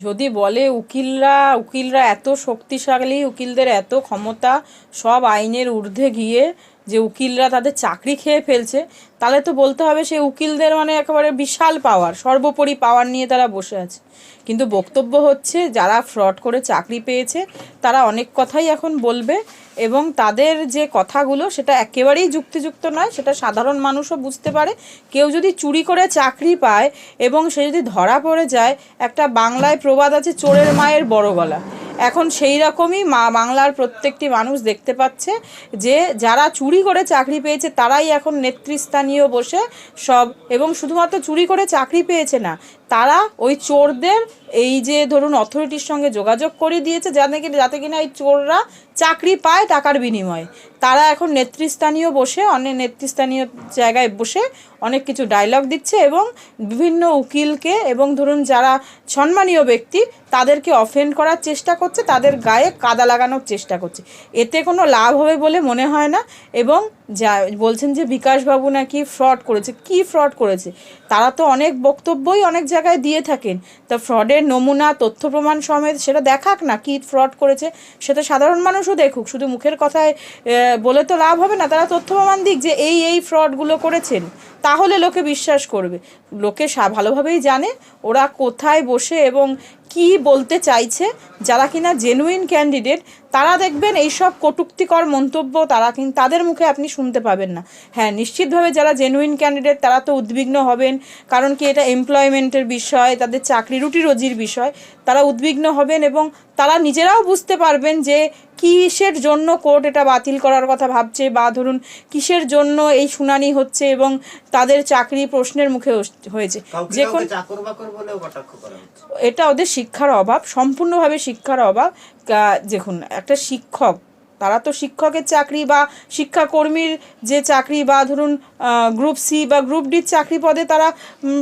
যদি বলে উকিলরা উকিলরা এত শক্তিশালী উকিলদের এত ক্ষমতা সব আইনের ঊর্ধ্বে গিয়ে যে উকিলরা তাদের চাকরি খেয়ে ফেলছে, তাহলে তো বলতে হবে সেই উকিলদের মানে একেবারে বিশাল পাওয়ার সর্বোপরি পাওয়ার নিয়ে তারা বসে আছে। কিন্তু বক্তব্য হচ্ছে, যারা ফ্রড করে চাকরি পেয়েছে, তারা অনেক কথাই এখন বলবে এবং তাদের যে কথাগুলো, সেটা একেবারেই যুক্তিযুক্ত নয়, সেটা সাধারণ মানুষও বুঝতে পারে। কেউ যদি চুরি করে চাকরি পায় এবং সে যদি ধরা পড়ে যায়, একটা বাংলায় প্রবাদ আছে, চোরের মায়ের বড় গলা। এখন সেই রকমই মা বাংলার প্রত্যেকটি মানুষ দেখতে পাচ্ছে যে যারা চুরি করে চাকরি পেয়েছে তারাই এখন নেতৃস্থানীয় বসে সব এবং শুধুমাত্র চুরি করে চাকরি পেয়েছে না তারা ওই চোরদের এই যে ধরুন অথরিটির সঙ্গে যোগাযোগ করে দিয়েছে, যাতে কি যাতে কিনা এই চোররা চাকরি পায় টাকার বিনিময়ে। তারা এখন নেতৃস্থানীয় বসে অনেক নেতৃস্থানীয় জায়গায় বসে অনেক কিছু ডায়লগ দিচ্ছে এবং বিভিন্ন উকিলকে এবং ধরুন যারা সম্মানীয় ব্যক্তি, তাদেরকে অফেন্ড করার চেষ্টা করছে, তাদের গায়ে কাদা লাগানোর চেষ্টা করছে। এতে কোনো লাভ হবে বলে মনে হয় না এবং যা বলছেন যে বিকাশবাবু নাকি ফ্রড করেছে। কি ফ্রড করেছে? তারা তো অনেক বক্তব্যই অনেক জায়গায় দিয়ে থাকেন। তা ফ্রডের নমুনা, তথ্য প্রমাণ সমেত সেটা দেখাক না, কি ফ্রড করেছে সেটা সাধারণ মানুষও দেখুক। শুধু মুখের কথায় বলে তো লাভ হবে না। তারা তথ্য প্রমাণ দিক যে এই এই ফ্রডগুলো করেছেন। তাহলে লোকে বিশ্বাস করবে। লোকে ভালোভাবেই জানে ওরা কোথায় বসে এবং কি বলতে চাইছে, যারা কিনা জেনুইন ক্যান্ডিডেট তারা দেখবেন এইসব কটুক্তিকর মন্তব্য তারা কিন্তু তাদের মুখে আপনি শুনতে পাবেন না। হ্যাঁ নিশ্চিতভাবে যারা জেনুইন ক্যান্ডিডেট তারা তো উদ্বিগ্ন হবেন, কারণ কি এটা এমপ্লয়মেন্টের বিষয়, তাদের চাকরি রুটি রোজির বিষয়, তারা উদ্বিগ্ন হবেন এবং তারা নিজেরাও বুঝতে পারবেন যে কিসের জন্য কোর্ট এটা বাতিল করার কথা ভাবছে? বা ধরুন কিসের জন্য এই শুনানি হচ্ছে এবং তাদের চাকরি প্রশ্নের মুখে হয়েছে? যে হচ্ছে। এটা ওদের শিক্ষার অভাব সম্পূর্ণভাবে শিক্ষার অভাব। দেখুন একটা শিক্ষক তারা তো শিক্ষকের চাকরি বা শিক্ষাকর্মীর যে চাকরি বা ধরুন গ্রুপ সি বা গ্রুপ ডির চাকরি পদে তারা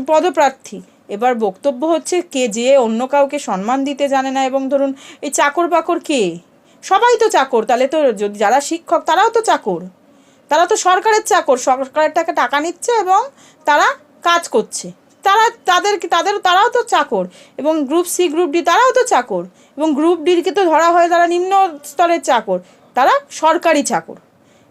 পদপ্রার্থী। এবার বক্তব্য হচ্ছে কে যে অন্য কাউকে সম্মান দিতে জানে না এবং ধরুন এই চাকর বাকর কে? সবাই তো চাকর, তাহলে তো যদি যারা শিক্ষক তারাও তো চাকর। তারা তো সরকারের চাকর, সরকারের টাকা টাকা নিচ্ছে এবং তারা কাজ করছে। তারা তাদের তাদের, তারাও তো চাকর এবং গ্রুপ সি গ্রুপ ডি তারাও তো চাকর এবং গ্রুপ ডিরকে তো ধরা হয় তারা নিম্ন স্তরের চাকর, তারা সরকারি চাকর।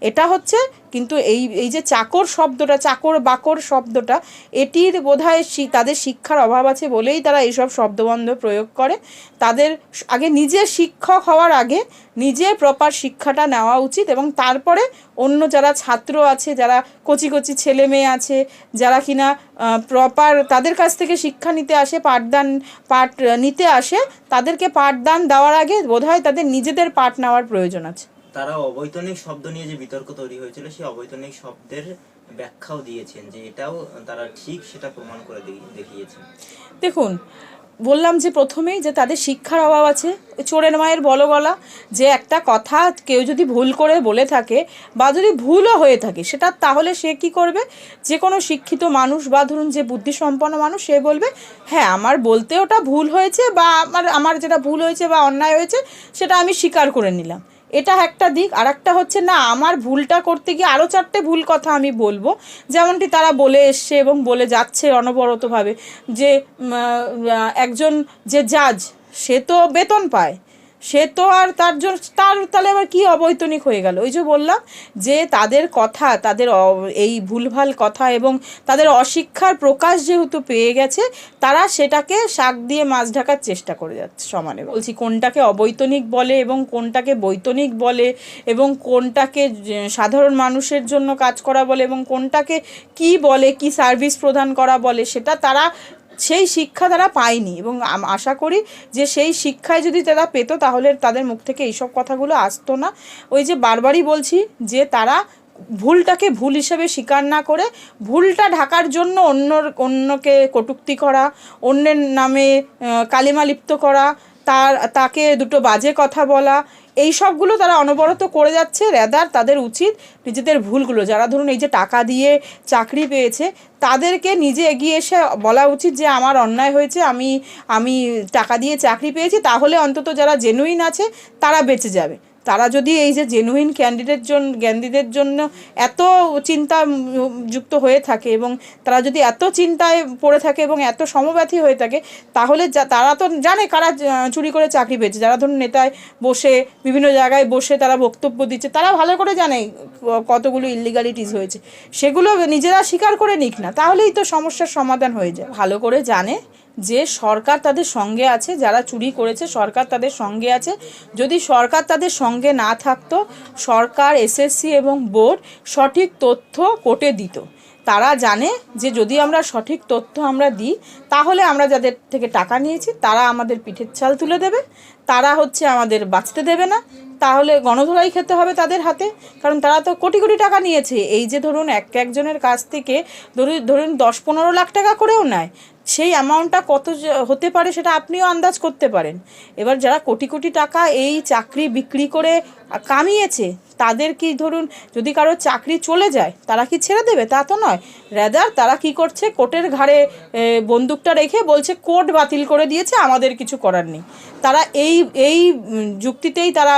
এটা হচ্ছে কিন্তু এই এই যে চাকর শব্দটা, চাকর বাকর শব্দটা, এটির বোধহয় তাদের শিক্ষার অভাব আছে বলেই তারা এইসব শব্দবন্ধ প্রয়োগ করে। তাদের আগে নিজে শিক্ষক হওয়ার আগে নিজে প্রপার শিক্ষাটা নেওয়া উচিত এবং তারপরে অন্য যারা ছাত্র আছে, যারা কচি কচি ছেলে মেয়ে আছে, যারা কিনা প্রপার তাদের কাছ থেকে শিক্ষা নিতে আসে, পাঠদান, পাঠ, নিতে আসে, তাদেরকে পাঠদান দেওয়ার আগে বোধহয় তাদের নিজেদের পাঠ নেওয়ার প্রয়োজন আছে। তারা অবৈতনিক শব্দ নিয়ে যে বিতর্ক তৈরি হয়েছিল, সেই অবৈতনিক শব্দের ব্যাখ্যাও দিয়েছেন যে এটাও তারা ঠিক সেটা প্রমাণ করে দেখিয়েছেন। দেখুন, বললাম যে প্রথমেই যে তাদের শিক্ষার অভাব আছে চোরের মায়ের বলো গলা, যে একটা কথা কেউ যদি ভুল করে বলে থাকে বা যদি ভুলও হয়ে থাকে, সেটা তাহলে সে কি করবে? যে কোনো শিক্ষিত মানুষ বা ধরুন যে বুদ্ধিসম্পন্ন মানুষ, সে বলবে হ্যাঁ আমার বলতে ওটা ভুল হয়েছে বা আমার আমার যেটা ভুল হয়েছে বা অন্যায় হয়েছে, সেটা আমি স্বীকার করে নিলাম। এটা একটা দিক আর একটা হচ্ছে না, আমার ভুলটা করতে গিয়ে আরও চারটে ভুল কথা আমি বলব। যেমনটি তারা বলে এসছে এবং বলে যাচ্ছে অনবরতভাবে যে একজন যে জাজ সে তো বেতন পায়। সে তো আর তার জন্য তার তাহলে আবার কী অবৈতনিক হয়ে গেল? ওই যে বললাম যে তাদের কথা, তাদের এই ভুলভাল কথা এবং তাদের অশিক্ষার প্রকাশ যেহেতু পেয়ে গেছে, তারা সেটাকে শাক দিয়ে মাছ ঢাকার চেষ্টা করে যাচ্ছে সমানে। বলছি কোনটাকে অবৈতনিক বলে এবং কোনটাকে বৈতনিক বলে এবং কোনটাকে সাধারণ মানুষের জন্য কাজ করা বলে এবং কোনটাকে কি বলে, কি সার্ভিস প্রদান করা বলে, সেটা তারা সেই শিক্ষা তারা পায়নি এবং আশা করি যে সেই শিক্ষায় যদি তারা পেত তাহলে তাদের মুখ থেকে এইসব কথাগুলো আসতো না। ওই যে বারবারই বলছি যে তারা ভুলটাকে ভুল হিসেবে স্বীকার না করে ভুলটা ঢাকার জন্য অন্যর, অন্যকে কটুক্তি করা, অন্যের নামে কালিমা লিপ্ত করা তার, তাকে দুটো বাজে কথা বলা, এই সবগুলো তারা অনবরত করে যাচ্ছে। রেদার তাদের উচিত নিজেদের ভুলগুলো, যারা ধরুন এই যে টাকা দিয়ে চাকরি পেয়েছে, তাদেরকে নিজে এগিয়ে এসে বলা উচিত যে, আমার অন্যায় হয়েছে, আমি আমি টাকা দিয়ে চাকরি পেয়েছি। তাহলে অন্তত যারা জেনুইন আছে, তারা বেঁচে যাবে। তারা যদি এই যে জেনুইন ক্যান্ডিডেট জন্য ক্যান্ডিডেট জন্য এত চিন্তা যুক্ত হয়ে থাকে এবং তারা যদি এত চিন্তায় পড়ে থাকে এবং এত সমব্যথী হয়ে থাকে, তাহলে যা- তারা তো জানে কারা চুরি করে চাকরি পেয়েছে। যারা ধরুন নেতায় বসে, বিভিন্ন জায়গায় বসে তারা বক্তব্য দিচ্ছে, তারা ভালো করে জানে কতগুলো ইলিগালিটিস হয়েছে। সেগুলো নিজেরা স্বীকার করে নিক না, তাহলেই তো সমস্যার সমাধান হয়ে যায়। ভালো করে জানে যে সরকার তাদের সঙ্গে আছে, যারা চুরি করেছে, সরকার তাদের সঙ্গে আছে। যদি সরকার তাদের সঙ্গে না থাকতো, সরকার এসএসসি এবং বোর্ড সঠিক তথ্য কোর্টে দিত। তারা জানে যে যদি আমরা সঠিক তথ্য আমরা দিই, তাহলে আমরা যাদের থেকে টাকা নিয়েছি, তারা আমাদের পিঠের ছাল তুলে দেবে। তারা হচ্ছে আমাদের বাঁচতে দেবে না। তাহলে গণধোলাই খেতে হবে তাদের হাতে। কারণ তারা তো কোটি কোটি টাকা নিয়েছে। এই যে ধরুন, এক একজনের কাছ থেকে ধরুন ধরুন দশ পনেরো লাখ টাকা করেও নেয়। সেই অ্যামাউন্টটা কত হতে পারে সেটা আপনিও আন্দাজ করতে পারেন। এবার যারা কোটি কোটি টাকা এই চাকরি বিক্রি করে কামিয়েছে। তাদের কি ধরুন যদি কারও চাকরি চলে যায়, তারা কি ছেড়ে দেবে? তা তো নয়। রেদার তারা কি করছে? কোর্টের ঘাড়ে বন্দুকটা রেখে বলছে, কোর্ট বাতিল করে দিয়েছে, আমাদের কিছু করার নেই। তারা এই এই যুক্তিতেই তারা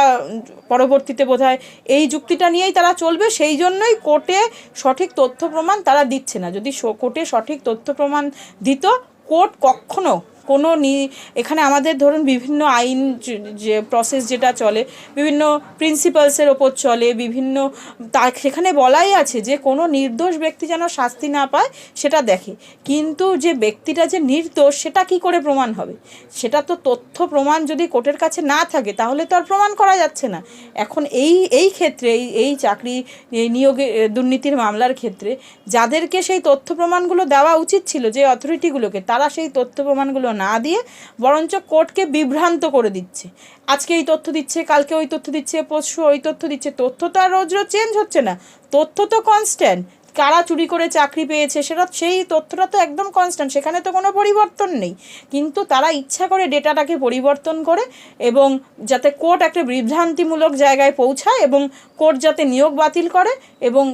পরবর্তীতে বোধহয় এই যুক্তিটা নিয়েই তারা চলবে। সেই জন্যই কোর্টে সঠিক তথ্য প্রমাণ তারা দিচ্ছে না। যদি কোর্টে সঠিক তথ্য প্রমাণ দিত, কোর্ট কখনো কোনো এখানে আমাদের ধরুন বিভিন্ন আইন যে- প্রসেস যেটা চলে, বিভিন্ন প্রিন্সিপালসের ওপর চলে, বিভিন্ন, তা সেখানে বলাই আছে যে কোনো নির্দোষ ব্যক্তি যেন শাস্তি না পায়, সেটা দেখে। কিন্তু যে ব্যক্তিটা যে নির্দোষ, সেটা কি করে প্রমাণ হবে? সেটা তো তথ্য প্রমাণ যদি কোর্টের কাছে না থাকে, তাহলে তো আর প্রমাণ করা যাচ্ছে না। এখন এই এই ক্ষেত্রে, এই এই চাকরি নিয়োগে দুর্নীতির মামলার ক্ষেত্রে, যাদেরকে সেই তথ্য প্রমাণগুলো দেওয়া উচিত ছিল, যে অথরিটিগুলোকে তারা সেই তথ্য প্রমাণগুলো না দিয়ে বরঞ্চ কোর্টকে বিভ্রান্ত করে দিচ্ছে। আজকে এই তথ্য দিচ্ছে, কালকে ওই তথ্য দিচ্ছে, পরশু ওই তথ্য দিচ্ছে। তথ্য তো আর রোজ রোজ চেঞ্জ হচ্ছে না। তথ্য তো কনস্ট্যান্ট কারা চুরি করে চাকরি পেয়েছে সেটা সেই তথ্যটা তো একদম কনস্ট্যান্ট সেখানে তো কোনো পরিবর্তন নেই। কিন্তু তারা ইচ্ছা করে ডেটাটাকে পরিবর্তন করে এবং যাতে কোর্ট একটা বিভ্রান্তিমূলক জায়গায় পৌঁছায় এবং কোর্ট যাতে নিয়োগ বাতিল করে এবং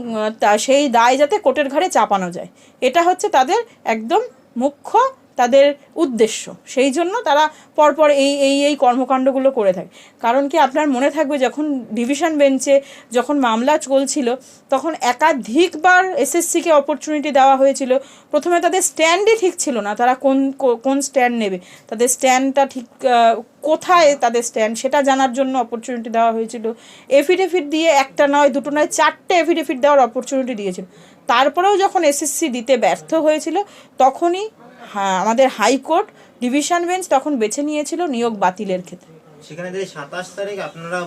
সেই দায় যাতে কোর্টের ঘাড়ে চাপানো যায়। এটা হচ্ছে তাদের একদম মুখ্য তাদের উদ্দেশ্য। সেই জন্য তারা পরপর এই এই এই কর্মকাণ্ডগুলো করে থাকে। কারণ কি আপনার মনে থাকবে যখন ডিভিশন বেঞ্চে যখন মামলা চলছিল, তখন একাধিকবার এসএসসিকে অপরচুনিটি দেওয়া হয়েছিল। প্রথমে তাদের স্ট্যান্ডই ঠিক ছিল না, তারা কোন কোন স্ট্যান্ড নেবে। তাদের স্ট্যান্ডটা ঠিক কোথায় তাদের স্ট্যান্ড সেটা জানার জন্য অপরচুনিটি দেওয়া হয়েছিল। এফিডেভিট দিয়ে একটা নয়, দুটো নয়, চারটে এফিডেভিট দেওয়ার অপরচুনিটি দিয়েছিল। তারপরেও যখন এসএসসি দিতে ব্যর্থ হয়েছিল, তখনই আমাদের হাইকোর্ট ডিভিশন বেঞ্চ তখন বেছে নিয়েছিল নিয়োগ বাতিলের ক্ষেত্রে। সেখানে যদি সাতাশ তারিখ আপনারা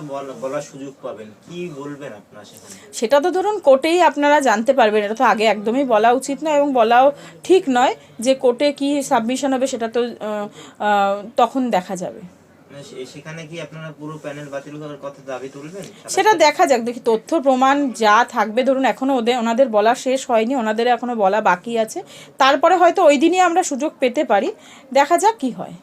বলার সুযোগ পাবেন কি বলবেন আপনারা সেখানে? সেটা তো ধরুন কোর্টেই আপনারা জানতে পারবেন এটা তো আগে একদমই বলা উচিত নয় এবং বলাও ঠিক নয় যে কোর্টে কি সাবমিশন হবে সেটা তো তখন দেখা যাবে। সেখানে কি আপনারা পুরো প্যানেল বাতিল করার কথা দাবি তুলবেন? সেটা? দেখা যাক দেখি তথ্য প্রমাণ যা থাকবে ধরুন এখনও ওদের ওনাদের বলা শেষ হয়নি ওনাদের এখনও বলা বাকি আছে। তারপরে হয়তো ওই দিনই আমরা সুযোগ পেতে পারি দেখা যাক কি হয়।